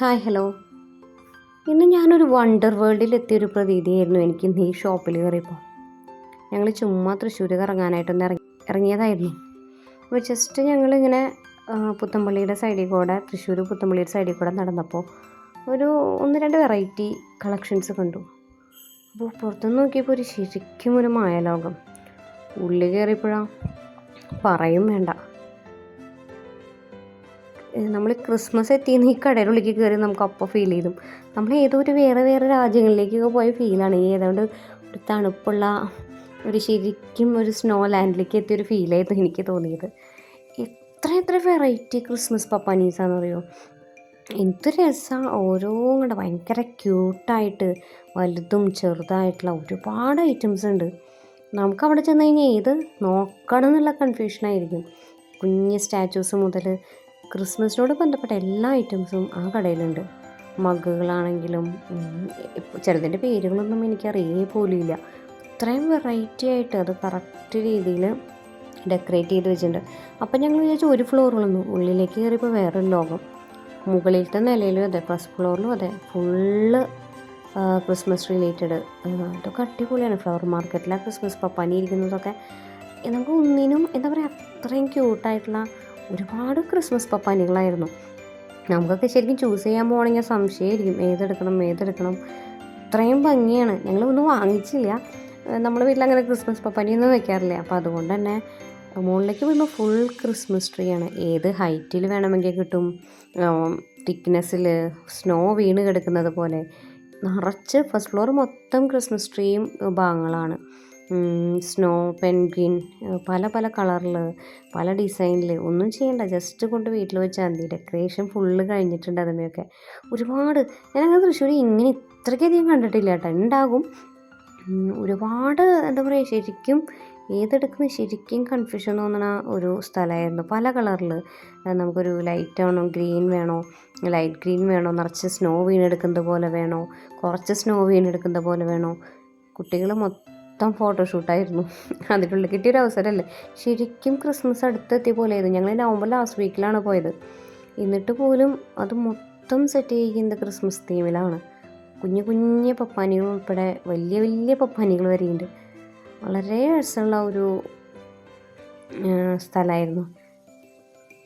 Hi hello. ഇന്ന് ഞാനൊരു wonder വേൾഡിൽ എത്തിയൊരു പ്രതീതിയായിരുന്നു എനിക്ക് ഇന്ന് ഈ ഷോപ്പിൽ കയറിയപ്പോൾ. ഞങ്ങൾ ചുമ്മാ തൃശ്ശൂർ കറങ്ങാനായിട്ടൊന്ന് ഇറങ്ങി ഇറങ്ങിയതായിരുന്നു. അപ്പോൾ ജസ്റ്റ് ഞങ്ങളിങ്ങനെ പുത്തമ്പള്ളിയുടെ സൈഡിൽ കൂടെ തൃശ്ശൂർ പുത്തമ്പള്ളിയുടെ സൈഡിൽ കൂടെ നടന്നപ്പോൾ ഒരു ഒന്ന് രണ്ട് വെറൈറ്റി കളക്ഷൻസ് കണ്ടു. അപ്പോൾ പുറത്തുനിന്ന് നോക്കിയപ്പോൾ ഒരു ശരിക്കും ഒരു മായലോകം. ഉള്ളിൽ കയറിയപ്പോഴാണ് പറയും വേണ്ട. നമ്മൾ ക്രിസ്മസ് എത്തിയെന്ന് ഈ കടയിലുള്ളിലേക്ക് കയറി നമുക്ക് അപ്പോൾ ഫീൽ ചെയ്തു. നമ്മൾ ഏതോ ഒരു വേറെ വേറെ രാജ്യങ്ങളിലേക്കൊക്കെ പോയ ഫീലാണ് ഈ ഏതാണ്ട് ഒരു തണുപ്പുള്ള ഒരു ശരിക്കും ഒരു സ്നോ ലാൻഡിലേക്ക് എത്തിയൊരു ഫീലായിരുന്നു എനിക്ക് തോന്നിയത്. എത്ര എത്ര വെറൈറ്റി ക്രിസ്മസ് പപ്പാനീസാന്ന് അറിയോ? എന്ത് രസമാണ് ഓരോ കൂടെ ഭയങ്കര ക്യൂട്ടായിട്ട് വലുതും ചെറുതായിട്ടുള്ള ഒരുപാട് ഐറ്റംസ് ഉണ്ട്. നമുക്ക് അവിടെ ചെന്ന് കഴിഞ്ഞാൽ ഏത് നോക്കണം എന്നുള്ള കൺഫ്യൂഷനായിരിക്കും കുഞ്ഞ് സ്റ്റാച്യൂസ് മുതൽ ക്രിസ്മസിനോട് ബന്ധപ്പെട്ട എല്ലാ ഐറ്റംസും ആ കടയിലുണ്ട്. മഗ്ഗുകളാണെങ്കിലും ചിലതിന്റെ പേരുകളൊന്നും എനിക്കറിയേ പോലുമില്ല. അത്രയും വെറൈറ്റി ആയിട്ട് അത് കറക്റ്റ് രീതിയിൽ ഡെക്കറേറ്റ് ചെയ്ത് വെച്ചിട്ടുണ്ട്. അപ്പം ഞങ്ങൾ വിചാരിച്ചു ഒരു ഫ്ലോറിലൊന്നും ഉള്ളിലേക്ക് കയറിയപ്പോൾ വേറൊരു ലോകം. മുകളിലത്തെ നിലയിലും അതെ ഫസ്റ്റ് ഫ്ലോറിലും അതെ ഫുള്ള് ക്രിസ്മസ് റിലേറ്റഡ് അതൊക്കെ അടിപൊളിയാണ്. ഫ്ലവർ മാർക്കറ്റിലെ ക്രിസ്മസ് പപ്പാനി ഇരിക്കുന്നതൊക്കെ. നമുക്ക് ഒന്നിനും എന്താ പറയുക അത്രയും ക്യൂട്ടായിട്ടുള്ള ഒരുപാട് ക്രിസ്മസ് പപ്പാനികളായിരുന്നു. നമുക്കൊക്കെ ശരിക്കും ചൂസ് ചെയ്യാൻ പോകണമെങ്കിൽ സംശയമായിരിക്കും. ഏതെടുക്കണം ഏതെടുക്കണം. അത്രയും ഭംഗിയാണ്. ഞങ്ങൾ ഒന്നും വാങ്ങിച്ചില്ല. നമ്മുടെ വീട്ടിൽ അങ്ങനെ ക്രിസ്മസ് പപ്പാനിയൊന്നും വെക്കാറില്ല. അപ്പോൾ അതുകൊണ്ട് തന്നെ മുകളിലേക്ക് വരുമ്പോൾ ഫുൾ ക്രിസ്മസ് ട്രീ ആണ്. ഏത് ഹൈറ്റിൽ വേണമെങ്കിൽ കിട്ടും? തിക്നെസ്സിൽ സ്നോ വീണ് കിടക്കുന്നത് പോലെ. നിറച്ച് ഫസ്റ്റ് ഫ്ലോർ മൊത്തം ക്രിസ്മസ് ട്രീയും ഭാഗങ്ങളാണ്. സ്നോ പെൻഗ്വിൻ പല പല കളറിൽ പല ഡിസൈനിൽ ഒന്നും ചെയ്യണ്ട ജസ്റ്റ് കൊണ്ട് വീട്ടിൽ വെച്ചാൽ മതി. ഡെക്കറേഷൻ ഫുള്ള് കഴിഞ്ഞിട്ടുണ്ട് അതിന്റെയൊക്കെ ഒരുപാട് ഞാനങ്ങനെ തൃശ്ശൂർ ഇങ്ങനെ ഇത്രയ്ക്കധികം കണ്ടിട്ടില്ല കേട്ടോ. ഉണ്ടാകും ഒരുപാട് എന്താ പറയുക ശരിക്കും ഏതെടുക്കുന്ന ശരിക്കും കൺഫ്യൂഷൻ തോന്നണ ഒരു സ്ഥലമായിരുന്നു പല കളറിൽ നമുക്കൊരു ലൈറ്റ് ആണോ ഗ്രീൻ വേണോ ലൈറ്റ് ഗ്രീൻ വേണോ നിറച്ച് സ്നോ വീണെടുക്കുന്നത് പോലെ വേണോ കുറച്ച് സ്നോ വീണെടുക്കുന്നത് പോലെ വേണോ. കുട്ടികൾ മൊത്തം ഫോട്ടോഷൂട്ടായിരുന്നു അതിനുള്ളിൽ കിട്ടിയൊരു അവസരമല്ലേ? ശരിക്കും ക്രിസ്മസ് അടുത്തെത്തിയ പോലെയായിരുന്നു. ഞങ്ങൾ നവംബർ ലാസ്റ്റ് വീക്കിലാണ് പോയത്. എന്നിട്ട് പോലും അത് മൊത്തം സെറ്റ് ചെയ്യിക്കുന്നത് ക്രിസ്മസ് തീമിലാണ് കുഞ്ഞു കുഞ്ഞു പപ്പാനികൾ ഉൾപ്പെടെ വലിയ വലിയ പപ്പാനികൾ വരെയുണ്ട് വളരെ രസമുള്ള ഒരു സ്ഥലമായിരുന്നു.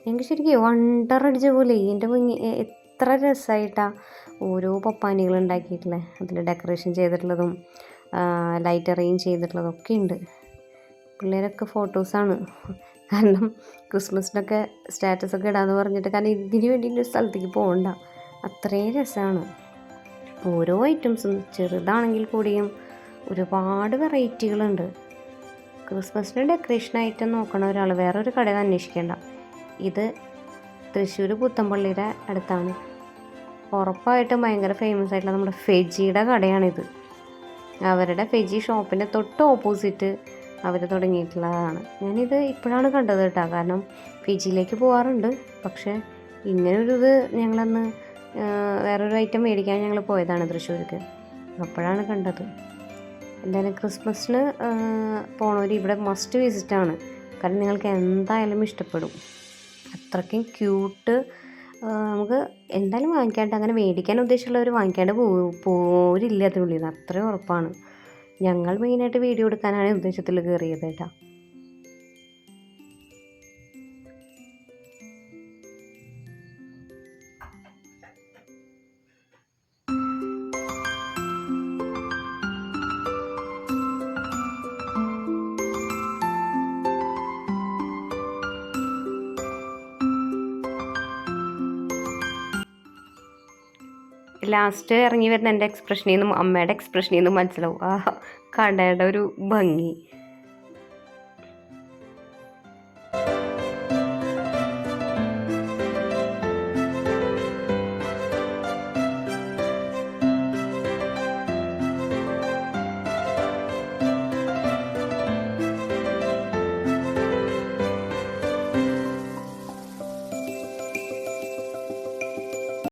എനിക്ക് ശരിക്കും വണ്ടർ അടിച്ച പോലെ എന്റെ കുഞ്ഞ് എത്ര രസമായിട്ടാണ് ഓരോ പപ്പാനികൾ ഉണ്ടാക്കിയിട്ടുള്ളത് അതിൽ ഡെക്കറേഷൻ ചെയ്തിട്ടുള്ളതും ലൈറ്റ് അറേഞ്ച് ചെയ്തിട്ടുള്ളതൊക്കെ ഉണ്ട്. പിള്ളേരൊക്കെ ഫോട്ടോസാണ് കാരണം ക്രിസ്മസിനൊക്കെ സ്റ്റാറ്റസൊക്കെ ഇടാന്ന് പറഞ്ഞിട്ട് കാരണം ഇതിന് വേണ്ടിയിട്ട് സ്ഥലത്തേക്ക് പോകണ്ട. അത്രയും രസമാണ് ഓരോ ഐറ്റംസും ചെറുതാണെങ്കിൽ കൂടിയും ഒരുപാട് വെറൈറ്റികളുണ്ട് ക്രിസ്മസിന് ഡെക്കറേഷൻ ഐറ്റം നോക്കണ ഒരാൾ വേറൊരു കടയിൽ അന്വേഷിക്കേണ്ട. ഇത് തൃശ്ശൂർ പുത്തമ്പള്ളിയുടെ അടുത്താണ്. ഉറപ്പായിട്ടും ഭയങ്കര ഫേമസ് ആയിട്ടുള്ള നമ്മുടെ ഫെജിയുടെ കടയാണിത്. അവരുടെ ഫെജി ഷോപ്പിന്റെ തൊട്ട് ഓപ്പോസിറ്റ് അവർ തുടങ്ങിയിട്ടുള്ളതാണ്. ഞാനിത് ഇപ്പോഴാണ് കണ്ടത് കേട്ടോ. കാരണം ഫിജിയിലേക്ക് പോകാറുണ്ട് പക്ഷേ ഇങ്ങനൊരു ഇത് ഞങ്ങളന്ന് വേറൊരു ഐറ്റം മേടിക്കാൻ ഞങ്ങൾ പോയതാണ് തൃശ്ശൂർക്ക്. അപ്പോഴാണ് കണ്ടത്. എന്തായാലും ക്രിസ്മസിന് പോണവർ ഇവിടെ മസ്റ്റ് വിസിറ്റാണ് കാരണം നിങ്ങൾക്ക് എന്തായാലും ഇഷ്ടപ്പെടും. അത്രയ്ക്കും ക്യൂട്ട് നമുക്ക് എന്തായാലും വാങ്ങിക്കാണ്ട് അങ്ങനെ മേടിക്കാൻ ഉദ്ദേശമുള്ളവർ വാങ്ങിക്കാണ്ട് പോ പോരില്ല അതിനുള്ളിൽ നിന്ന് അത്രയും ഉറപ്പാണ്. ഞങ്ങൾ മെയിനായിട്ട് വീഡിയോ എടുക്കാനാണ് ഉദ്ദേശത്തിൽ കയറിയത് കേട്ടോ. ലാസ്റ്റ് ഇറങ്ങി വരുന്ന എന്റെ എക്സ്പ്രഷനിൽ നിന്നും അമ്മയുടെ എക്സ്പ്രഷനിൽ നിന്നും മനസ്സിലാവും. ആ കടയുടെ ഒരു ഭംഗി.